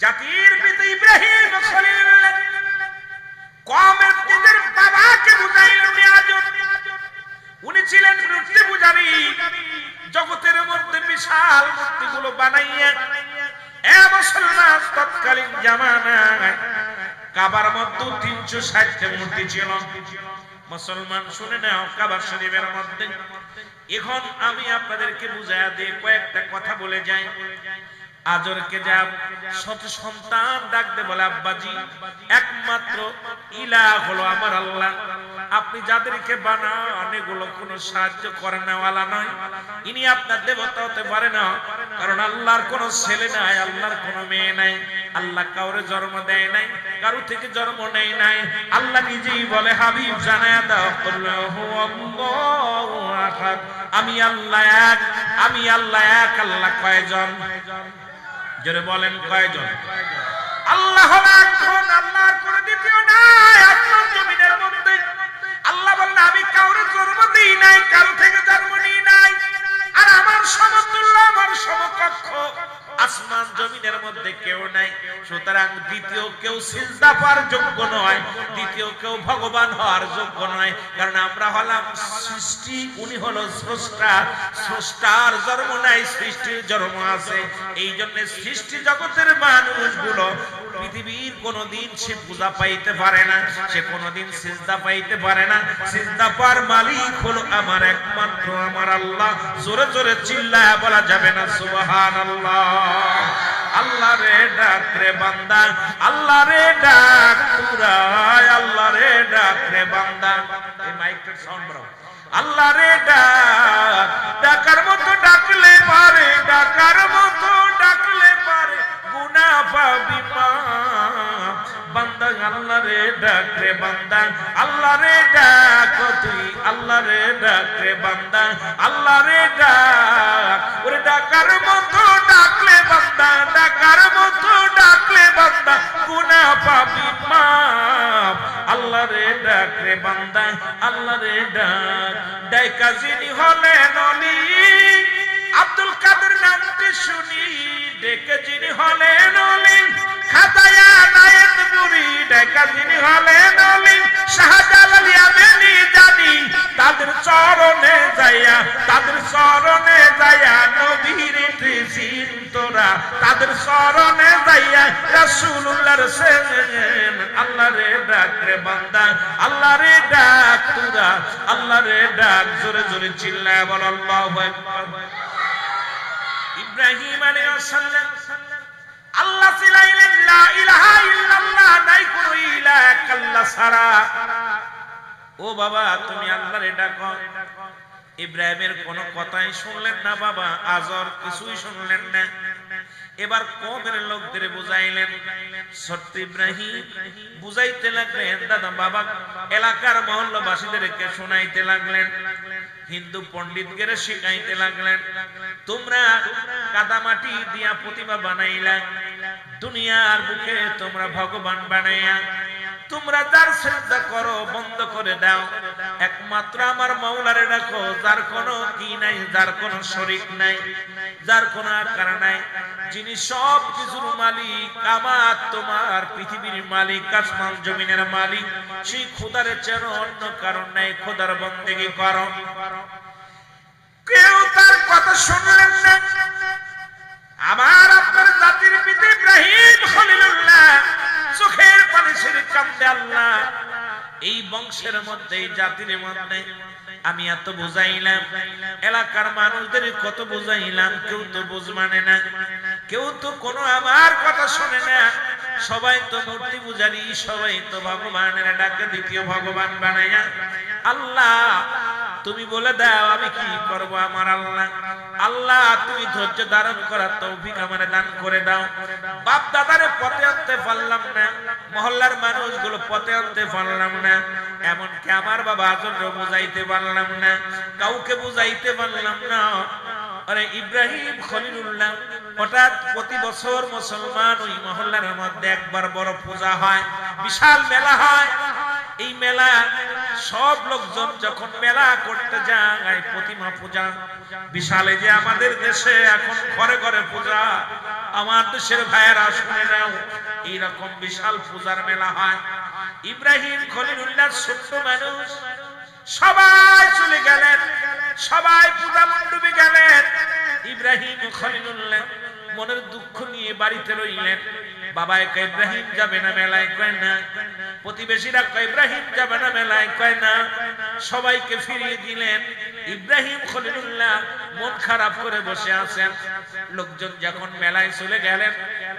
জাতির পিতা ইব্রাহিম বাবাকে উনি ছিলেন মূর্তি পূজারী। জগতের মধ্যে বিশাল মূর্তিগুলো বানাইয়া এ মুসলমান তৎকালীন জামানায় কাবার মধ্যে তিনশো মূর্তি ছিল। মুসলমান শুনে নাও, কাবার শরীফের মধ্যে। এখন আমি আপনাদেরকে বুঝাইয়া দিয়ে কয়েকটা কথা বলে যাই। আজরকে যা শত সন্তান ডাকতে বলে, আব্বাজি, একমাত্র ইলা হলো আমার আল্লাহ। আপনি যাদেরকে বানান, এগুলো কোনো সাহায্য করে নেওয়ালা নয়। ইনি আপনার দেবতা হতে পারে না, কারণ আল্লাহর কোনো ছেলে নাই, আল্লাহর কোনো মেয়ে নাই। আল্লাহ কাউরে জন্ম দেয় নাই, কারও থেকে জন্ম নেয় নাই। আল্লাহ নিজেই বলে, হাবিব, জানায় দাও। আমি আল্লাহ এক, আমি আল্লাহ এক, আল্লাহ কয়জন? জোরে বলেন কয়জন? আল্লাহ একজন আল্লাহর কোনো দ্বিতীয় নাই আসমান জমিনের মধ্যে। আল্লাহ বললেন, আমি কাউরে জন্ম দিই নাই, কারও থেকে জন্ম নিই নাই। আর আমার সমতুল্য, আমার সমকক্ষ। আসমান জমিনের মধ্যে কেউ নাই। সুতরাং দ্বিতীয় কেউ সিজদা পাওয়ার যোগ্য নয়, দ্বিতীয় কেউ ভগবান হওয়ার যোগ্য নয়। কারণ আমরা হলাম সৃষ্টি, উনি হলো স্রষ্টা। স্রষ্টার জন্ম নাই, সৃষ্টির জন্ম আছে। এই জন্য সৃষ্টি জগতের মানুষগুলো পৃথিবীর কোনদিন সে পূজা পাইতে পারে না, সে কোনদিন সিজদা পাইতে পারে না। সিজদা পার মালিক হলো আমার একমাত্র, আমার আল্লাহ। জোরে জোরে চিল্লায় বলা যাবে না, সুবহানাল্লাহ। আল্লাহ রে ডাক রে বান্দা, আল্লাহ রে ডাক তুরাই আল্লাহ রে ডাক রে বান্দা। এই মাইকটার সাউন্ড বাড়াও। আল্লাহ রে ডাক, ডাকার মতো ডাকলে পারে, ডাকার মতো ডাকলে পারে গুনা পাবি মা। বান্দা, আল্লাহ রে ডাক রে বান্দা। আল্লাহ রে ডাক, তুই আল্লাহ রে ডাক ডাকলে বান্দা। ডাকার মতো ডাকলে বান্দা। গুনা পাবি মা। আল্লাহ রে ডাক রে বান্দা। আল্লাহ রে ডাক। ডাইকা যিনি হলেন অলি। আব্দুল কাদের নামটি শুনি, ডেকে যিনি হলেন অলি খাতায়া বুড়ি ডেকে যিনি হলেন অলি শাহজালাল ইয়ামেনি জানি, তাদের চরণে যাইয়া, তাদের চরণে যাইয়া তোরা। তাদের চরণে যাইয়া রাসূলুল্লাহর সেন আল্লাহ রে ডাক রে বান্দা আল্লাহ রে ডাক তোরা আল্লাহ রে ডাক, জোরে জোরে চিল্লায় বল, আল্লাহু আকবার। ইব্রাহিম আল্লাহ সিলাইলেন লা ইলাহা ইল্লাল্লাহ, নাই কোনো ইলাহ আল্লাহ ছাড়া ও বাবা, তুমি ডাকো। ইব্রাহিমের কোনো কথাই শুনলেন না বাবা আজর কিছুই শুনলেন না। এবার কমের লোকদের বুঝাইলেন, সত্য ইব্রাহিম, বুঝাইতে লাগলেন, দাদা বাবা, এলাকার মহল্লাবাসীদেরকে শোনাইতে লাগলেন। হিন্দু পণ্ডিতদের শিখাইতে লাগলেন, তোমরা কাদামাটি দিয়া প্রতিমা বানাইলা, দুনিয়ার বুকে তোমরা ভগবান বানাইয়া, তোমরা যার শ্রদ্ধা করো বন্ধ করে দাও। একমাত্র আমার মাওলারে ডাকো, যার কোনো কি নাই, যার কোনো শরীক নাই, যার কোনো আকার নাই। যিনি সব কিছুর মালিক, আমার তোমার পৃথিবীর মালিক, আসমান জমিনের মালিক। সেই খোদারে চেন অন্য কারণ নাই, খোদার বন্দেগি করো। কেউ তার কথা শুনলেন না। আপনার জাতির পিতা ইব্রাহিম খলিলুল্লাহ চোখের পানি ছেড়ে কান্দে আল্লাহ। এই বংশের মধ্যে, এই জাতির মধ্যে আমি এত বুঝাইলাম, এলাকার মানুষদের কত বুঝাইলাম, কেউ তো বুঝ মানে না, কেউ তো কোনো আমার কথা শোনে না। সবাই তো মূর্তি পূজারি, সবাই তো ভগবানের ডাকে দ্বিতীয় ভগবান বানাইয়া আল্লাহ তুমি বলে দাও, আমি কি করব আমার আল্লাহ? আল্লাহ, তুমি ধৈর্য ধারণ করার তৌফিক আমারে দান করে দাও। বাপ দাদারে পথে আনতে পারলাম না, মহল্লার মানুষগুলো পথে আনতে পারলাম না, এমনকি আমার বাবা আজনরে বুঝাইতে পারলাম না, কাউকে বুঝাইতে পারলাম না। আরে ইব্রাহিম খলিলুল্লাহ, হঠাৎ প্রতি বছর মুসলমান ওই মহল্লার মধ্যে একবার বড় পূজা হয়, বিশাল মেলা হয়। এই মেলা সব লোকজন যখন মেলা করতে যায়, প্রতিমা পূজা, বিশালে যে আমাদের দেশে এখন ঘরে ঘরে পূজা, আমার দেশের ভাইয়েরা শুনে নাও, এইরকম বিশাল পূজার মেলা হয়। ইব্রাহিম খলিলুল্লাহ ছোট্ট মানুষ, সবাই চলে গেলেন, সবাই পূজা মণ্ডপে গেলেন। ইব্রাহিম খলিলুল্লাহ মনের দুঃখ নিয়ে বাড়িতে রইলেন। বাবা একা ইব্রাহিম যাবে না, মেলায় কয় না। প্রতিবেশীরা কয়, ইব্রাহিম যাবে না, মেলায় কয় না। সবাইকে ফিরিয়ে দিলেন। ইব্রাহিম খলিলুল্লাহ মন খারাপ করে বসে আছেন। লোকজন যখন মেলায় চলে গেলেন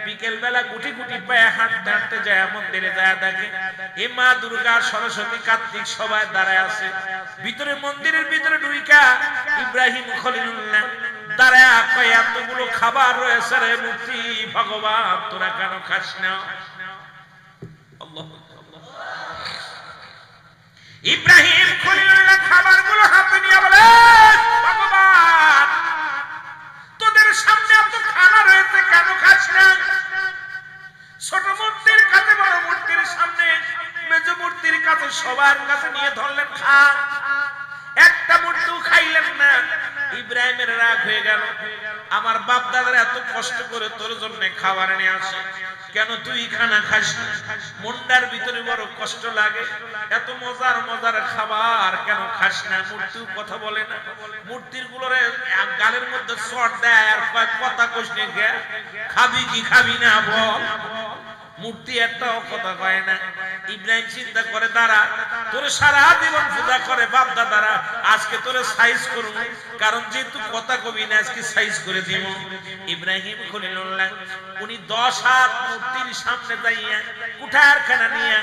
বিকেল বেলা গুটি গুটি পায়ে হাঁটতে হাঁটতে যায়, মন্দিরে যায় দেখে, এ মা দুর্গা সরস্বতী কার্তিক সবাই দাঁড়ায় আছে। ভিতরে মন্দিরের ভিতরে ঢুইকা ইব্রাহিম খলিলুল্লাহ। এতগুলো খাবার রয়েছে রে ভগবান, তোরা কেন খাস না? ইব্রাহিম হাতে নিয়ে বলে, ভগবান, তোদের সামনে এত খানা রয়েছে, কেন খাস না? ছোট মূর্তির কাছে, বড় মূর্তির সামনে, মেজ মূর্তির কাছে সবার কাছে নিয়ে ধরলেন, খা। একটা মূর্তিও খাইলেন না। ইব্রাহিমের রাগ হয়ে গেল। আমার বাপ দাদারা এত কষ্ট করে তোর জন্য খাবার নিয়ে আসে। কেন তুই খানা খাস না? মনটার ভিতরে বড় কষ্ট লাগে। এত মজার মজার খাবার কেন খাস না? মূর্তিও কথা বলে না। মূর্তির গুলোরে গালের মধ্যে শর্ট দেয় আর কথা গে খাবি কি খাবি না বল? মূর্তি একটাও কথা কয় না। ইব্রাহিম চিন্তা করে, দাঁড়া, তোর সারা জীবন পূজা করে, বাপ দাদারা, আজকে তোরে সাইজ করুন। কারণ যেহেতু কথা কবি না, আজকে সাইজ করে দিব। ইব্রাহিম খলিলুল্লাহ, উনি দশ হাত মূর্তির সামনে যাইয়া কুঠার খানা নিয়ে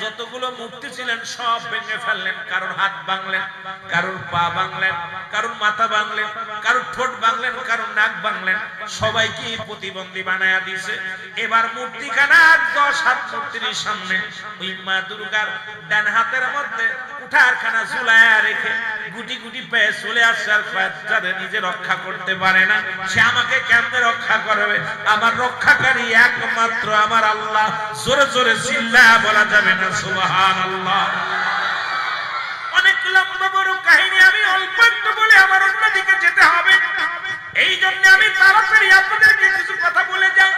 যতগুলো মূর্তি ছিলেন, সব ভেঙে ফেললেন। কারোর হাত ভাঙলেন, কারোর পা ভাঙলেন, কারোর মাথা ভাঙলেন, কারোর ঠোঁট ভাঙলেন, কারোর নাক ভাঙলেন। সবাইকে প্রতিবন্ধী বানায়া দিছে এবার মূর্তিখানা, দশ হাত মূর্তির সামনে ওই মা দুর্গার ডান হাতের মধ্যে উঠার খানা ঝুলায়া রেখে গুটি গুটি পেয়ে চলে আসছে আর যাতে নিজে রক্ষা করতে পারে না। সে আমাকে কেমনে রক্ষা করবে? আমার রক্ষাকারী একমাত্র আমার আল্লাহ। জোরে জোরে চিল্লা বলা যাবে না। সুবহান আল্লাহ অনেক লম্বা বড় কাহিনী আমি অল্প একটু বলে আমার অন্যদিকে যেতে হবে। এই জন্য আমি তাড়াতাড়ি আপনাদেরকে কিছু কথা বলে যাই।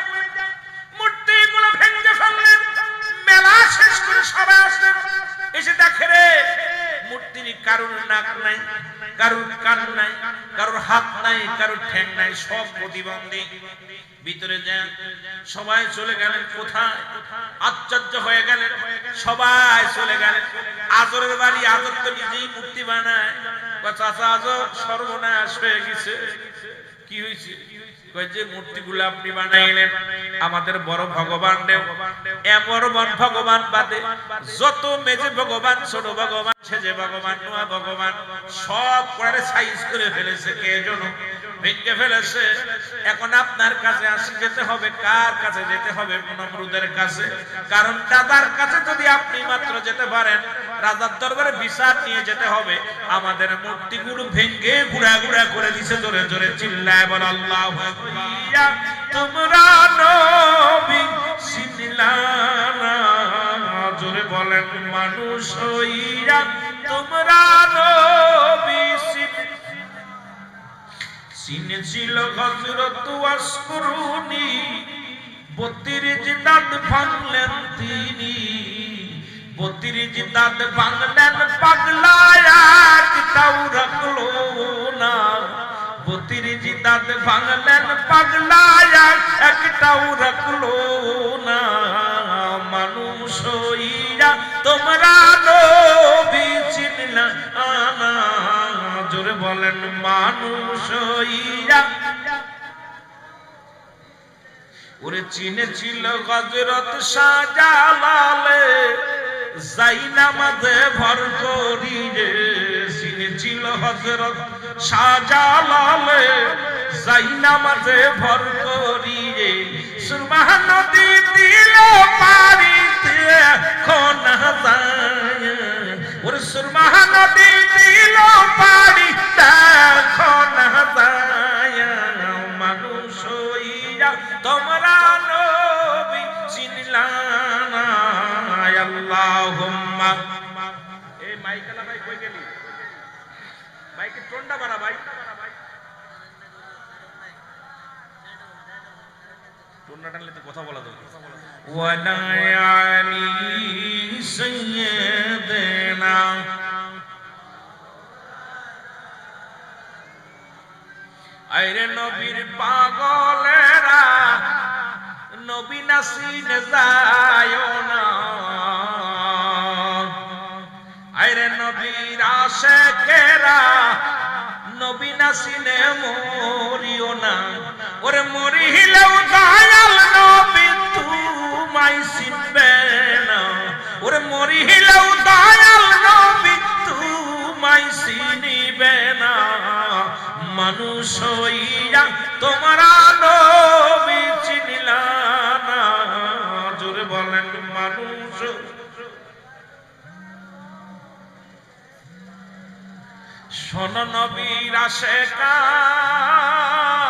মূর্তিগুলো ভেঙে ফেললেন, মেলা শেষ করে সবাই আসলেন। এসে দেখে রে, মূর্তির কারোর নাক নাই, কারোর কান নাই, কারোর হাত নাই, কারোর ঠ্যাং নাই, সব প্রতিবন্ধী। ভিতরে যান। সবাই চলে গেলেন কোথায়? আশ্চর্য হয়ে গেলেন। সবাই চলে গেলেন। আজরের বাড়ি আজর তো নিজেই মূর্তি বানায়। আজর সর্বনাশ হয়ে গেছে। কি হয়েছে? যে মূর্তিগুলো আপনি বানাইলেন, আমাদের বড় ভগবান এমন বন ভগবান বাদে, যত মেজে ভগবান, ছোট ভগবান সেজে ভগবান, নোয়া ভগবান, সব করে সাইজ করে ফেলেছে, কে জন ভেঙে ফেলেছে। এখন আপনার কাছে আসি, যেতে হবে কার কাছে? যেতে হবে নমরুদের কাছে। কারণ দাদার কাছে যদি আপনি মাত্র যেতে পারেন, রাজার দরবারে বিচার নিয়ে যেতে হবে। আমাদের মূর্তিগুলো ভেঙে গুড়া গুড়া করে দিছে, জোরে জোরে চিল্লায় বল, আল্লাহ তোমরা নবী চিনলানা জোরে বলেন মানুষ হইয়া তোমরা নবী চিন- চিনেছিল হজরত ওয়াসকুরুনি বত্রিশ দাঁত ভাঙলেন তিনি। বত্রিশ দাঁত ভাঙলেন পাগলায় তাও রাখল না। বত্রিশ দাঁত ভাঙলেন পাগলায় একটাও রাখল না। মানুষ হইয়া তোমরা নবী চিনলা না জোরে বলেন, মানুষ হইয়া। ওরে চিনে ছিল গজরত সাজালালে জাইনামাজে ভর করি রে চিনে ছিল হজরত সাজালালে জাইনামাজে ভর করি রে সুরমাহ নদী দিল পারিতে কোন যায়। ওরে সুরমাহ নদী দিল পারি তোমরা নবী চিনলানা আল্লাহুম্মা অন্য টানলে তো কথা বলা যাবে ওয়ালা আলী সাইয়্যিদিনা আইরে নবীর পাগলেরা নবী নাসিন যায় না আইরে নবীর আশেকেরা নবী নাসিনে মরিও না ওরে মরিলেও দয়াল নবী তুমাই চিনবে না। ওরে মরিলেও দয়াল নবী তুমাই চিনিবে না। মানুষ হইয়া তোমার নবী চিনিলা না। জোরে বলেন, মানুষ। শোন নবীর আশেকান এর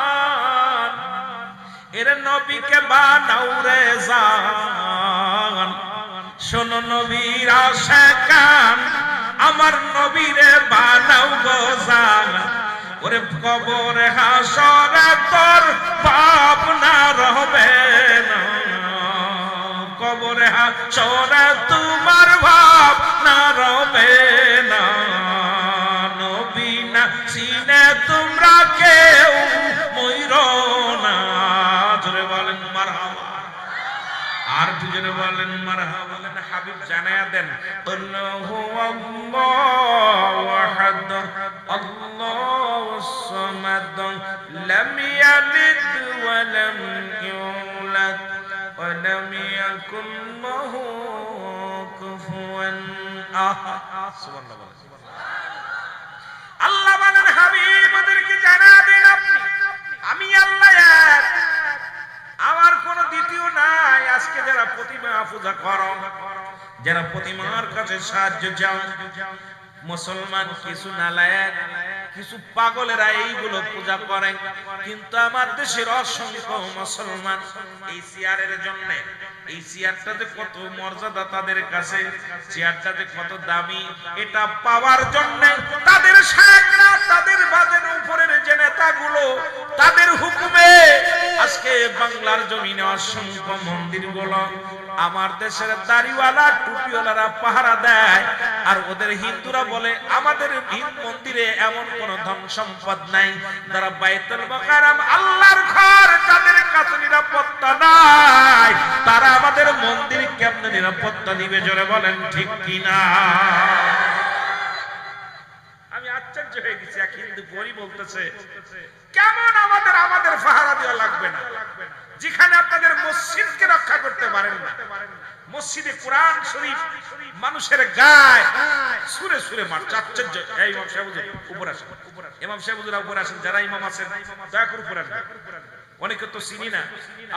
নবীকে বানাও রে জান। শোন নবীর আশেকান আমার নবীরে বানাও গো জান। ওরে কবর হাসরে তোর পাপ না রবে না। কবরে হাসরে তোমার ভাব না রবে না। নবী না সিনে তোমরা কেউ ময়ূর না জোরে বলেন মারহাবা দুজনে বলেন, মারহাবা বলেন হাবিব জানায়া দেন, আল্লাহু আল্লাহু আহাদ, আল্লাহু সামাদ, লাম ইয়ালিদ ওয়া লাম ইউলাদ, ওয়া লাম ইয়াকুন লাহু কুফুয়ান আল্লাহ বলেন, হাবিব, ওদেরকে জানা দেন আপনি। আমি আল্লাহ আমার কোন দ্বিতীয় নাই। আজকে যারা প্রতিমা পূজা করো, যারা প্রতিমার কাছে সাহায্য চাও, মুসলমান কিছু নালায়ক কিছু পাগলেরা এইগুলো পূজা করে। কিন্তু আমার দেশের অসংখ্য মুসলমান এই চেয়ারের জন্য, এই চেয়ারটাতে কত মর্যাদা তাদের কাছে চেয়ারটাতে কত দামি, এটা পাওয়ার জন্য তাদের শায়করা তাদের বাদের উপরের যে নেতাগুলো, তাদের হুকুমে আজকে বাংলার জমিনে অসংখ্য মন্দিরগুলো, আমার দেশের দাড়িওয়ালা, টুপিওয়ালারা পাহারা দেয়। আর ওদের হিন্দুরা বলে, আমাদের মন্দিরে এমন কোন ধন সম্পদ নাই। যারা বাইতুল মাকারাম আল্লাহর ঘর যাদের কাছে নিরাপত্তা নাই। তারা আমাদের মন্দির কেমনে নিরাপত্তা দিবে জোরে বলেন ঠিক কিনা? আমি আশ্চর্য হয়ে গেছি, এক হিন্দু বই বলতেছে, কেমন আমাদের আমাদের পাহারা দেওয়া লাগবে না? যেখানে আপনাদের মসজিদকে রক্ষা করতে পারেন না। মসজিদে কোরআন শরীফ মানুষের গায় সুরে সুরে মারছে আশ্চর্য এই ইমাম সাহেব উপর আসেন। ইমাম সাহেব উপর আসেন। যারা ইমাম আছেন, দয়া করে উপর আসবেন। অনেকে তো চিনি না।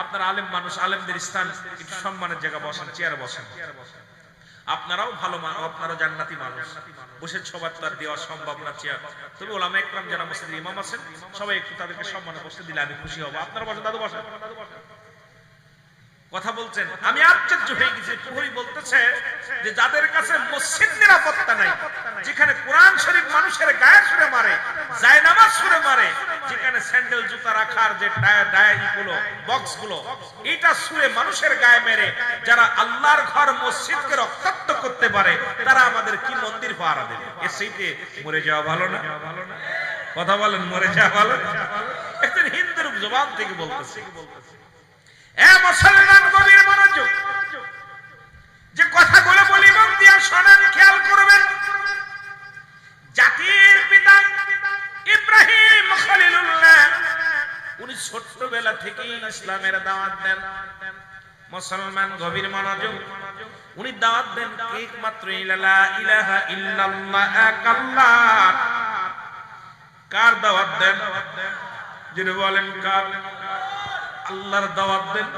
আপনার আলেম মানুষ, আলেমদের স্থান, একটু সম্মানের জায়গা বসেন, চেয়ারে বসেন। আপনারাও ভালো মানুষ, আপনারাও জান্নাতি মানুষ। বসে সবার তো আর দেওয়া সম্ভব না চেয়ার। তবে ওলামা একরাম যারা মসজিদের ইমাম আছেন, সবাই একটু তাদেরকে সম্মানে বসতে দিলে আমি খুশি হব। আপনারা বসেন, দাদু বসেন। কথা বলছেন। আমি আশ্চর্য হয়ে গেছি। প্রহরী বলতেছে যে যাদের কাছে মসজিদ নিরাপত্তা নাই, যেখানে কোরআন শরীফ মানুষের গায়ে সুরে মারে, জায়নামাজ সুরে মারে, যেখানে স্যান্ডেল, জুতা রাখার যে ডায়েরি গুলো বক্সগুলো এটা সুরে মানুষের গায়ে মেরে, যারা আল্লাহর ঘর মসজিদকে রক্তাক্ত করতে পারে, তারা আমাদের কি মন্দির পাহারা দেবে? এর সেইতে মরে যাওয়া ভালো না? কথা বলেন, মরে যাওয়া ভালো? একজন হিন্দুর জবান থেকে বলতেছে। এ মুসলমান গভীর মনোযোগ। যে কথাগুলো বলি মন দিয়া খেয়াল করবেন। জাতির পিতা ইব্রাহিম খলিলুল্লাহ, উনি ছোট্টবেলা থেকেই ইসলামের দাওয়াত দেন। মুসলমান গভীর মনোযোগ। উনি দাওয়াত দেন একমাত্র ইলালা ইলাহা ইল্লাল্লাহ আল্লাহ কার দাওয়াত দেন? যিনি বলেন কার? আল্লাহর দাওয়াত দেন।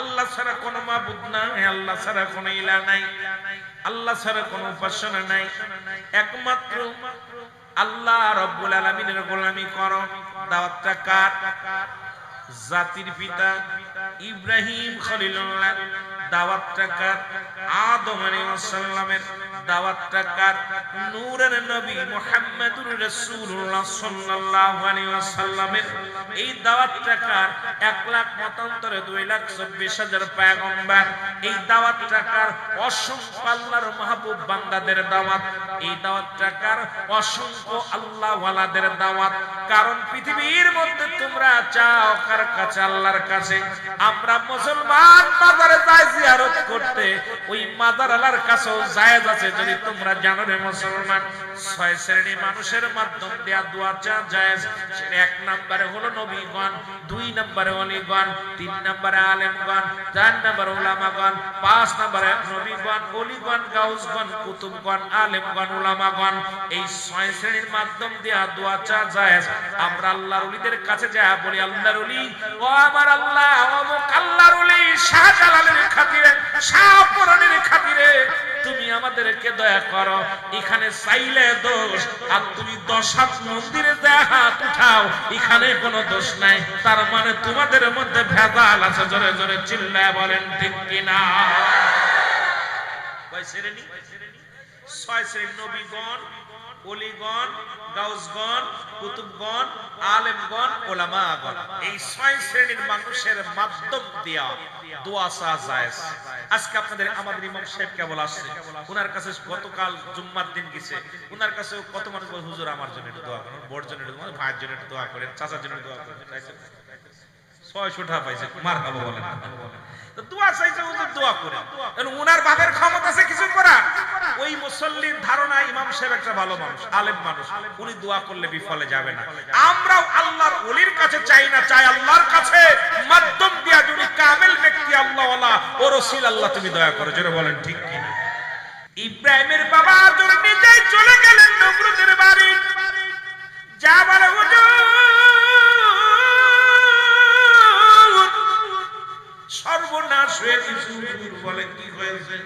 আল্লাহ ছাড়া কোনো মাবুদ নাই, আল্লাহ ছাড়া কোনো ইলা নাই, আল্লাহ ছাড়া কোনো উপাসনা নাই। একমাত্র আল্লাহ রব্বুল আলামিনের গোলামি করো। দাওয়াতটা কার? জাতির পিতা ইব্রাহিম খলিলুল্লাহ। দাওয়াতটা কার? আদম আলাইহিস সালামের। দাওয়াতটা কার নূরের নবী মুহাম্মদুর রাসূলুল্লাহ সাল্লাল্লাহু আলাইহি ওয়াসাল্লামের। এই দাওয়াতটা কার 1 লাখ মতান্তরে 2 লাখ 24 হাজার পয়গম্বর। এই দাওয়াতটা কার অসংখ্য মাহবুব বান্দাদের দাওয়াত। এই অসংখ্য দাওয়াত। কারণ পৃথিবীর মধ্যে তোমরা চাও কার কাছে? আল্লাহর কাছে। আমরা মুসলমান করতে। ওই মাজার আল্লাহর কাছেও জায়েজ আছে যদি তোমরা জানো রে মুসলমান, ছয় শ্রেণি মানুষের মাধ্যম দেয়া দোয়া চা জায়েজ। সেটা এক নম্বরে হলো নবীগণ, দুই নম্বরে অলিগণ, তিন নম্বরে আলেমগণ, চার নম্বরে ওলামাগণ পাঁচ নম্বরে নবীগণ, অলিগণ, গাউসগণ, কুতুবগণ, আলেমগণ ওলামাগণ এই ছয় শ্রেণির মাধ্যম দেয়া দোয়া চা জায়েজ। আমরা আল্লাহর ওলিদের কাছে যা বলি, আল্লাহর ওলি ও আমার আল্লাহ, অমুক আল্লাহর ওলি শাহজালালের খাতিরে, শাহপুরানের খাতিরে তুমি আমাদেরকে দয়া করো, এখানে চাইলে দোষ, আর তুমি দশ হাত মন্দিরে দেখা হাত উঠাও, এখানে কোনো দোষ নাই। তার মানে তোমাদের মধ্যে ভেজাল আছে, জোরে জোরে চিল্লায় বলেন, ঠিক কিনা? ছয় শ্রেণি, নবীগণ অলিগণ, গাউসগণ, কুতুবগণ, আলেমগণ, ওলামাগণ। এই ছয় শ্রেণির মানুষের মাধ্যম দিয়া দোয়া জায়েজ। আজকে আপনাদের আমাদের ইমাম সাহেব কেবল আসছে। ওনার কাছে গতকাল জুম্মার দিন গেছে। ওনার কাছে কত মানুষ হুজুর, আমার জন্য দোয়া করেন বোর জন্য ভাইয়ের জন্য দোয়া করেন, চাচার জন্য দোয়া করেন? ছয়শো টাকা পাইছে, মার খাব বলেন তো দোয়া চাইছে হুজুর দোয়া করে। উনার বাপের ক্ষমতা আছে কিছু করা ওই মুসল্লির ধারণা ইমাম সাহেব একটা ভালো মানুষ, আলেম মানুষ। উনি দোয়া করলে বিফলে যাবে না। আমরাও আল্লাহর ওলির কাছে চাই না, চাই আল্লাহর কাছে। মাধ্যম দিয়া যদি কামেল ব্যক্তি আল্লাহ ও রসিল আল্লাহ তুমি দয়া করো যেন বলেন ঠিক কি ইব্রাহিমের বাবা তোর নিজেই চলে গেলেন নমরুদের বাড়ি, যা বলে, হুজুর সর্বনাশ হয়ে গেছে বলে কি হয়েছে?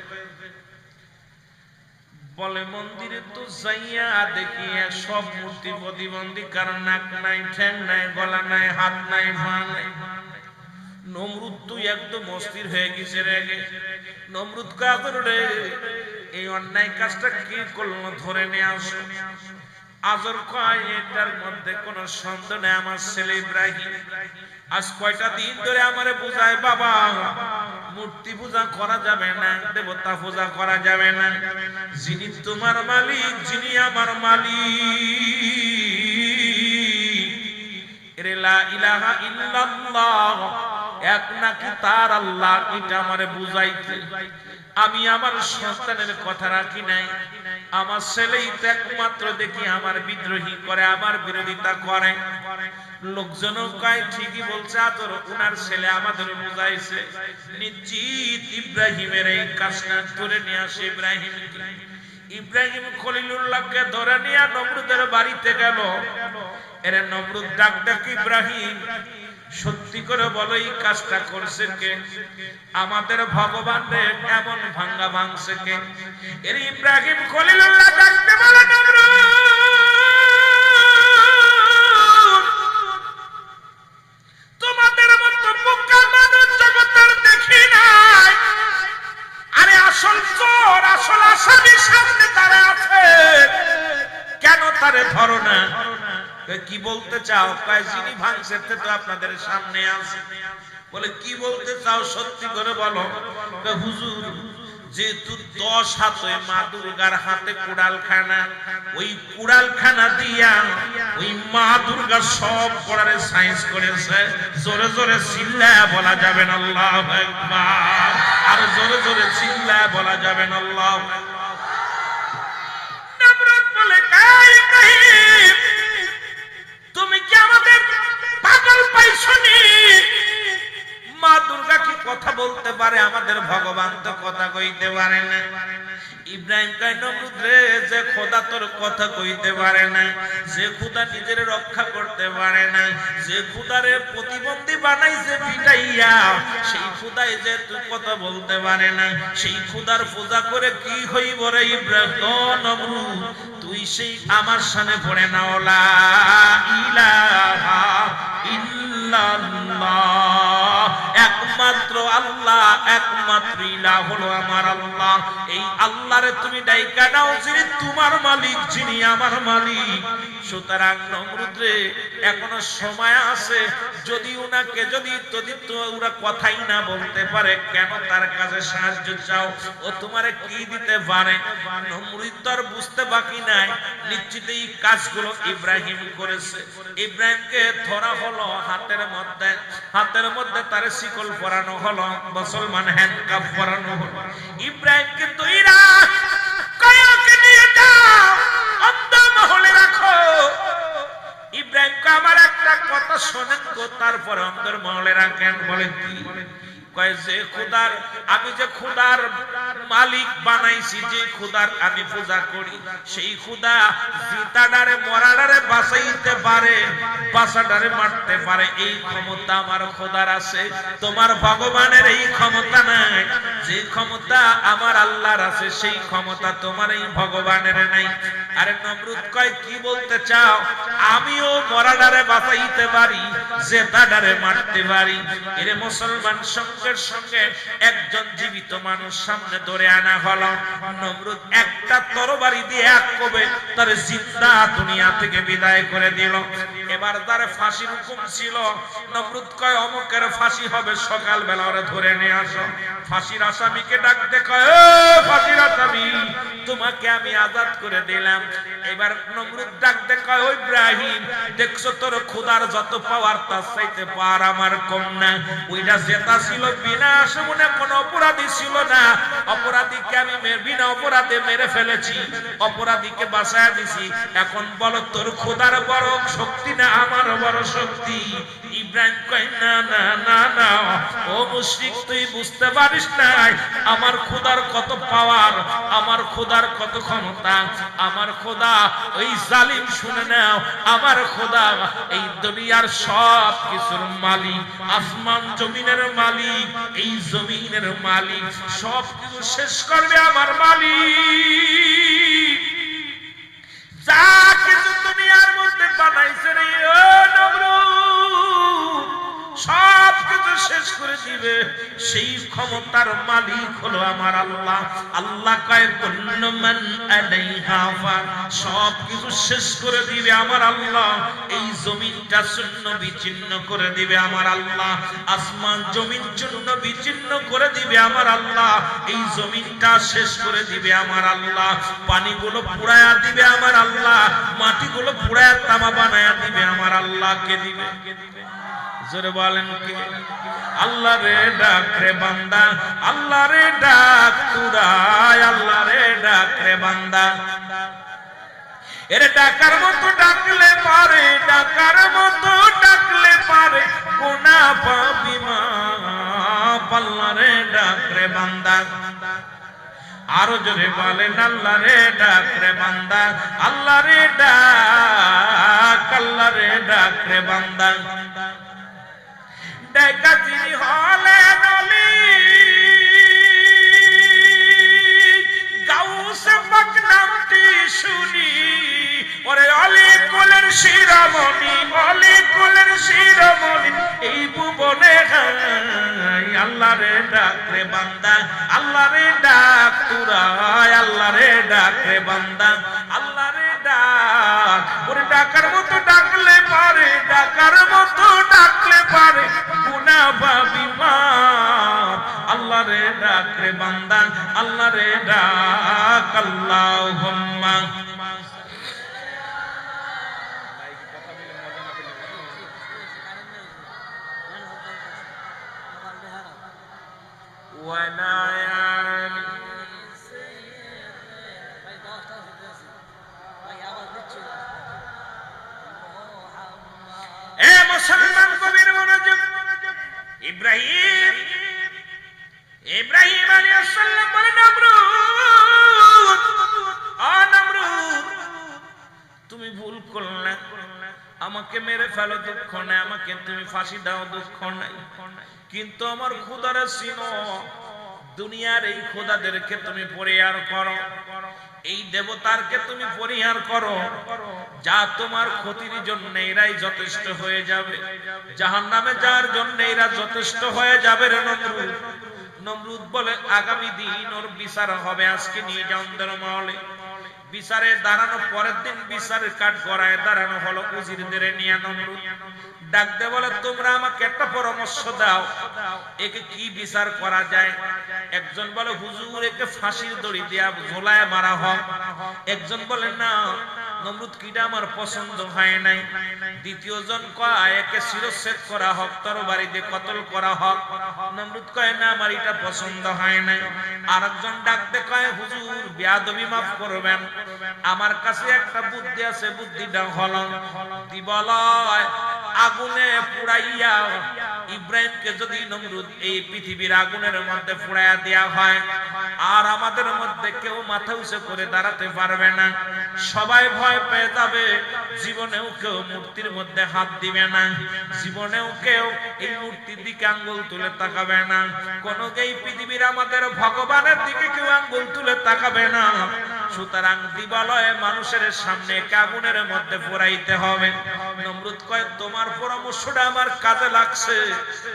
বলে, মন্দিরে তো যাইয়া দেখি সব মূর্তি প্রতিবন্ধী কারণ নাক নাই, ঠ্যাং নাই, গলা নাই, হাত নাই নাই। নমরুদ তুই একদম অস্থির হয়ে গেছে রেগে নমরুদ কাদর রে? এই অন্যায় কাজটা কি করল? ধরে নিয়ে আসো। আজর কয়, এটার মধ্যে কোনো সন্দেহ নেই, আমার ছেলে ইব্রাহিম। আজ কয়টা দিন ধরে আমারে বুঝায়, বাবা, মূর্তি পূজা করা যাবে না, দেবতা পূজা করা যাবে না। যিনি তোমার মালিক, যিনি আমার মালিক। এক নাকি তার আল্লাহ, এটা আমারে আমি আমার সন্তানের কথা রাখি নাই আমার ছেলেই তো একমাত্র দেখি আমার বিদ্রোহী করে, আমার বিরোধিতা করে। লোকজন কয়, ঠিকই বলছে আতর উনার ছেলে আমাদের বুঝাইছে। নিশ্চিত ইব্রাহিমের এই কাজটা করে নিয়ে আসে ইব্রাহিম ইব্রাহিম খলিলুল্লাহকে ধরে নিয়ে নমরুদের বাড়িতে গেল। এরে নমরুদ ডাক ডাক ইব্রাহিম সত্যি করে বলো এই কাজটা করছে কে? আমাদের ভগবান এমন ভাঙ্গা ভাঙছে কে? এর ইব্রাহিম খলিলুল্লাহ ডাকতে তোমাদের দেখি আরে আসল চোর আসল সামনে তারা কেন তারে ধরো না? কই, কি বলতে চাও? কয়, যিনি ভাঙছে তে আপনাদের সামনে আছে। বলে, কি বলতে চাও সত্যি করে বলো? হুজুর, যেহেতু দশ হাত মা দুর্গার হাতে কুড়াল খানা ওই কুড়াল খানা দিয়া ওই মা দুর্গা সব পড়ারে সায়েন্স করেছে। জোরে জোরে চিল্লা বলা যাবে না, আল্লাহ আর জোরে জোরে চিল্লা বলা যাবে না, আল্লাহ দুর্গা কি কথা বলতে পারে? আমাদের ভগবান তো কথা কইতে পারে না। ইব্রাহিম কয় যে খোদা তোর কথা কইতে পারে না, যে খোদা নিজের রক্ষা করতে পারে না, যে খোদারে প্রতিবন্ধী বানাইছে পিটাইয়া, সেই খোদাই যে তুই কথা বলতে পারে না, সেই খোদার পূজা করে কি হইব রে ইব্রাহিম? তুই সেই আমার সামনে পড়ে না, ওলা ইলাহা একমাত্র আল্লাহ, একমাত্র ইলা হলো আমার আল্লাহ। এই আল্লাহরে তুমি ডাইকা দাও যিনি তোমার মালিক, যিনি আমার মালিক। সুতরাং নমরুদ্রে, এখনও সময় আছে। যদি উনাকে, যদি যদি ওরা কথাই না বলতে পারে, কেন তার কাছে সাহায্য চাও? ও তোমারে কি দিতে পারে? নমরুদ তো আর বুঝতে বাকি নাই নিশ্চিত এই কাজগুলো ইব্রাহিম করেছে। ইব্রাহিমকে ধরা হলো হাতের মধ্যে হাতের মধ্যে তার শিকল পরানো হলো, মুসলমান হ্যান্ডকাপ পরানো হলো। ইব্রাহিমকে তৈরা কয়কে নিয়ে যাও, অন্ধ মহলে রাখো। ইব্রাহিমকে আমার একটা কথা শোনেন গো, তারপরে অন্তর মহলে রাখেন বলে কি? যে আমি যে খুদার মালিক বানাইছি, যে খুদার আমি পূজা করি, সেই খুদা জিতাডারে, মরাডারে বাঁচাইতে পারে মারতে পারে। এই ক্ষমতা আমার খোদার আছে। তোমার ভগবানের এই ক্ষমতা নাই। যে ক্ষমতা আমার আল্লাহর আছে, সেই ক্ষমতা তোমার এই ভগবানের নাই। আরে নমরুদ কয়, কি বলতে চাও? আমিও মরাডারে বাঁচাইতে পারি, জেতাডারে মারতে পারি। এরে মুসলমান সঙ্গের সঙ্গে একজন জীবিত মানুষ সামনে ধরে আনা হলো। নমরুদ একটা তরবারি দিয়ে এক কবে তার জিন্দা দুনিয়া থেকে বিদায় করে দিল। এবার তার ফাঁসির হুকুম ছিল, নমরুদ কয়, অমুকের ফাঁসি হবে সকাল বেলা ওরে ধরে নিয়ে আসো। ফাঁসির আসামিকে ডাকতে কয় ফাঁসির আসামি, তোমাকে আমি আজাদ করে দিলাম। এবার নমরুদ ডাকতে কয় ও ইব্রাহিম, দেখছ তোর খোদার যত পাওয়ার তার চাইতে পার আমার কম না। ওইটা জেতা ছিল বিনা আসমনে কোন অপরাধী ছিল না। অপরাধীকে আমি বিনা অপরাধে মেরে ফেলেছি। অপরাধীকে বাঁচায় দিছি। এখন বলো তোর খোদার বড় শক্তি না আমার বড় শক্তি? তুই বুঝতে পারিস নাই? আমার খোদার কত পাওয়ার আমার খোদার কত ক্ষমতা? আমার খোদা, ওই জালিম শুনে নাও। আমার খোদা, এই দুনিয়ার সব কিছুর মালিক, আসমান জমিনের মালিক। এই জমিনের মালিক সব কিছু শেষ করবে আমার মালিক। যা কিছু দুনিয়ার মধ্যে বানাইছে রে ও সব কিছু শেষ করে দিবে। সেই ক্ষমতার মালিক হলো আমার আল্লাহ। আল্লাহ সব কিছু শেষ করে দিবে আমার আল্লাহ। এই জমিনটা শূন্য বিচ্ছিন্ন করে দিবে আমার আল্লাহ। আসমান জমিন চূর্ণ বিচ্ছিন্ন করে দিবে আমার আল্লাহ। এই জমিনটা শেষ করে দিবে আমার আল্লাহ। পানিগুলো পুরায়া দিবে আমার আল্লাহ। মাটিগুলো পুরায়া তামা বানায়া দিবে আমার আল্লাহ। কে দিবে? জোরে বলেন আল্লাহ রে ডাক রে বান্দা আল্লাহ রে ডাক তুরাই আল্লাহ রে ডাক রে বান্দা। এর ডাকার মতো ডাকলে পারে, ডাকার মতো ডাকলে পারে কোনা পাবি মা পাল্লা রে ডাক রে বান্দা। আরও জোরে বলেন আল্লাহ রে ডাক রে বান্দা আল্লাহ রে ডাক আল্লাহ রে ডাক রে বান্দা। ডাকা যিনি হলে নলি। গাউসে নামটি শুনি। ওরে অলি কোলের শিরোমণি অলি কোলের শিরোমণি, এই ভুবনে আল্লাহ রে ডাক রে বান্দা আল্লাহ রে ডাক ডাক রে বান্দা আল্লাহ ডাক। ওরে ডাকার মতো পারে ডাকার মতো ডাকলে পারে গুনা পাবি মা আল্লাহ রে ডাক রে বান্দা আল্লাহ রে ডাক আল্লাহুম্মা ولا يعني ইব্রাহিম ইব্রাহিম আলাইহিস সালাম বলে, নমরুদ, আ নমরুদ, তুমি ভুল করলে, আমাকে মেরে ফেলো, দুঃখ নাই, আমাকে তুমি ফাঁসি দাও, দুঃখ নাই, কিন্তু আমার খুদারে চিনো দুনিয়ার এই খোদাদেরকে তুমি পরিহার করো। এই দেবতারকে তুমি পরিহার করো। যা তোমার ক্ষতির জন্য এরাই যথেষ্ট হয়ে যাবে। জাহান নামে যার জন্য এরা যথেষ্ট হয়ে যাবে রে নমরুদ। নমরুদ বলে, আগামী দিন ওর বিচার হবে, আজকে নিয়ে যাও মহলে। বিচারে দাঁড়ানো পরের দিন বিচারের কাঠ গড়ায় দাঁড়ানো হলো উজিরদের নিয়ে নমরুদ। ডাক দে বলে, তোমরা আমাকে একটা পরামর্শ দাও, একে কি বিচার করা যায়? একজন বলে, হুজুর, একে ফাঁসির দড়ি দিয়া ঝোলায় মারা হোক। একজন বলে, না, নমরুদ কিটা আমার পছন্দ হয় নাই। দ্বিতীয় জন কয়, একে শিরচ্ছেদ করা হোক তরবারি দিয়ে কতল করা হোক। নমরুদ কয়, না, আমার এটা পছন্দ হয় নাই। আরেকজন ডাকতে কয়, হুজুর, বিয়াদবি মাফ করবেন। আমার কাছে একটা বুদ্ধি আছে, বুদ্ধিটা হলো দিবলয় আগুনে পুড়াইয়া ইব্রাহিমকে যদি নমরুদ এই পৃথিবীর আগুনের মধ্যে পুড়াইয়া দেয়া হয় আর আমাদের মধ্যে কেউ মাথা উঁচু করে দাঁড়াতে পারবে না। সবাই ভয় পেয়ে যাবে, জীবনেও কেউ মূর্তির মধ্যে হাত দিবে না। জীবনেও কেউ এই মূর্তির দিকে আঙ্গুল তুলে তাকাবে না। কোন এই পৃথিবীর আমাদের ভগবানের দিকে কেউ আঙ্গুল তুলে তাকাবে না। সুতরাং দিবালয়ে মানুষের সামনে কাগুনের মধ্যে পড়াইতে হবে। নমরুদ কয়, তোমার পরামর্শটা আমার কাজে লাগছে।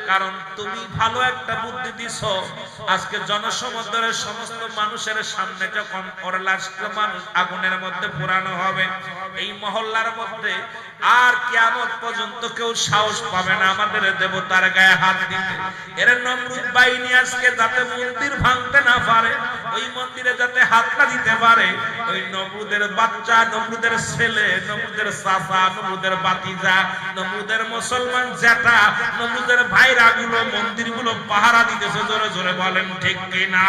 কারণ তুমি ভালো একটা বুদ্ধি দিছ। আজকে জনসমুদ্রের সমস্ত মানুষের সামনে যখন আগুনের মধ্যে পোড়ানো হবে, এই মহল্লার মধ্যে আর কিয়ামত পর্যন্ত কেউ সাহস পাবে না আমাদের দেবতার গায়ে হাত দিতে। এর নমরুদ বাহিনী আজকে যাতে মন্দির ভাঙতে না পারে ওই মন্দিরে যাতে হাত না দিতে পারে, ওই নমরুদের বাচ্চা, নমরুদের ছেলে, নমরুদের চাচা, নমরুদের বাতিজা নমরুদের মুসলমান জ্যাঠা, নমরুদের ভাইরা গুলো মন্দিরগুলো পাহারা দিতেছে, জোরে জোরে বলেন, ঠিক কিনা?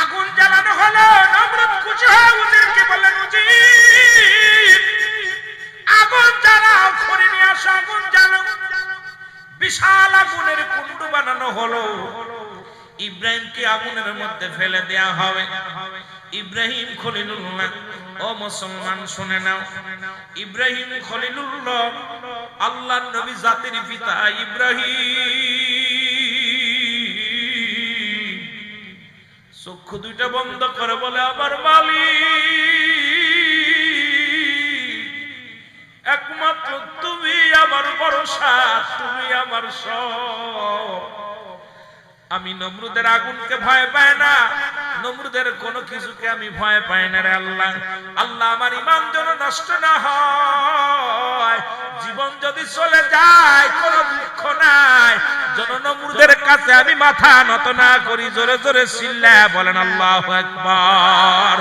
আগুন জ্বালানো হলো, নমরুদ খুশি হয়ে উজিরকে বললেন, উজির, আগুন জ্বালাও, খড়ি নিয়ে আসো, আগুন জ্বালাও। বিশাল আগুনের কুণ্ড বানানো হলো। ইব্রাহিমকে আগুনের মধ্যে ফেলে দেয়া হবে। ইব্রাহিম খলিলুল্লাহ, ও মুসলমান শুনে নাও। ইব্রাহিম খলিলুল্লাহ আল্লাহ নবী জাতির পিতা ইব্রাহিম। চক্ষু দুইটা বন্ধ করে বলে, আমার মালিক, একমাত্র তুমি আমার ভরসা, তুমি আমার সব। আমি নমরুদের আগুনকে ভয় পাই না। নমরুদের কোনো কিছুকে আমি ভয় পাই না রে আল্লাহ। আল্লাহ আমার ইমান যেন নষ্ট না হয়। জীবন যদি চলে যায়, কোনো দুঃখ নাই। যেন নমরুদের কাছে আমি মাথা নত না করি, জোরে জোরে চিল্লা বলেন আল্লাহ একবার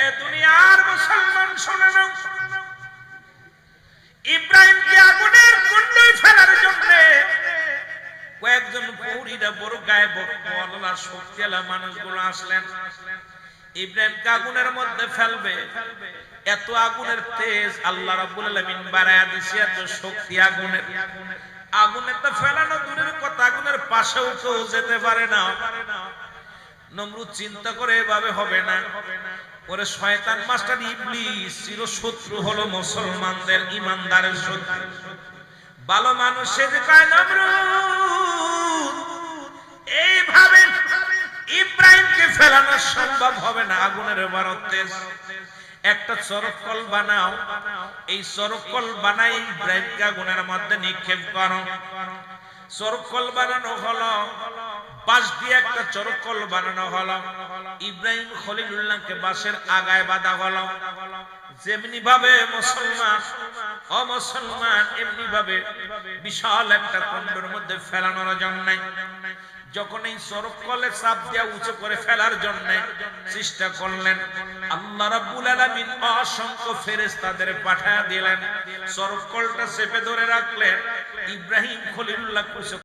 এ দুনিয়ার মুসলমান, শোনে না। ইব্রাহিমকে আগুনের কুণ্ডে ফেলার জন্য কয়েকজন পৌরীরা বড় গায়ে বলা শক্তিওয়ালা মানুষগুলো আসলেন। ইব্রাহিমকে আগুনের মধ্যে ফেলবে? এত আগুনের তেজ আল্লাহ রাব্বুল আলামিন বাড়ায়া দিছে, এত শক্তি আগুনের। আগুনে তো ফেলানো দূরের কথা, আগুনের পাশেও কেউ যেতে পারে না। নমরুদ চিন্তা করে এভাবে হবে না। ওরে শয়তান, মাস্টার ইবলিস চির শত্রু হলো মুসলমানদের ইমানদারের শত্রু। ভালো মানুষ সেজে কয় নমরুদ। এইভাবে ইব্রাহিমকে ফেলানো সম্ভব হবে না, আগুনের ভারতে একটা চরকল বানাও। এই চরকল বানাই ইব্রাহিমকে আগুনের মধ্যে নিক্ষেপ করো। চরকল বানানো হলো, বাঁশ দিয়ে একটা চরকল বানানো হলো। ইব্রাহিম খলিলুল্লাহকে বাঁশের আগায় বাঁধা হলো। যেমনি ভাবে মুসলমান, অমুসলমান, এমনি ভাবে বিশাল একটা কুণ্ডের মধ্যে ফেলানোর জন্য। যখন এই সরক কলে চাপ দিয়া উঁচু করে ফেলার জন্য চেষ্টা করলেন, আল্লাহ রাব্বুল আলামিন অসংখ্য ফেরেশতাদের পাঠায়া দিলেন। সরক কলটা চেপে ধরে রাখলেন, ইব্রাহিম খলিলুল্লাহ